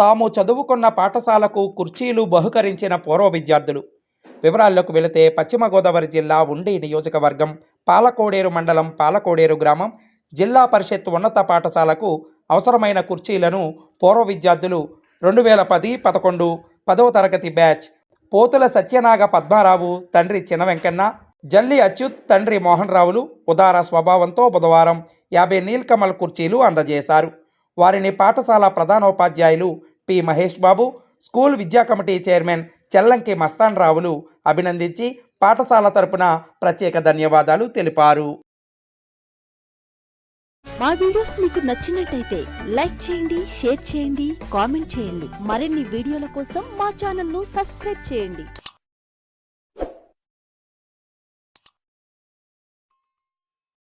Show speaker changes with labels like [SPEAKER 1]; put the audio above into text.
[SPEAKER 1] తాము చదువుకున్న పాఠశాలకు కుర్చీలు బహుకరించిన పూర్వ విద్యార్థులు. వివరాల్లోకి వెళితే పశ్చిమ గోదావరి జిల్లా ఉండి నియోజకవర్గం పాలకోడేరు మండలం పాలకోడేరు గ్రామం. జిల్లా పరిషత్ ఉన్నత పాఠశాలకు అవసరమైన కుర్చీలను పూర్వ విద్యార్థులు రెండు వేల పది పదకొండు పదవ తరగతి బ్యాచ్ పోతుల సత్యనాగ పద్మారావు తండ్రి చిన్న వెంకన్న జల్లి అచ్యుత్ తండ్రి మోహన్ రావులు ఉదార స్వభావంతో బుధవారం యాభై నీల్కమల్ కుర్చీలు అందజేశారు. వారిని పాఠశాల ప్రధానోపాధ్యాయులు పి మహేష్ బాబు స్కూల్ విద్యా కమిటీ చైర్మన్ చెల్లంకి మస్తాన్ రావులు అభినందించి పాఠశాల తరపున ప్రత్యేక ధన్యవాదాలు తెలిపారు.
[SPEAKER 2] మా వీడియోస్ మీకు నచ్చినట్టయితే లైక్ చేయండి షేర్ చేయండి కామెంట్ చేయండి. మరిన్ని వీడియోల కోసం మా ఛానల్ను సబ్స్క్రైబ్ చేయండి.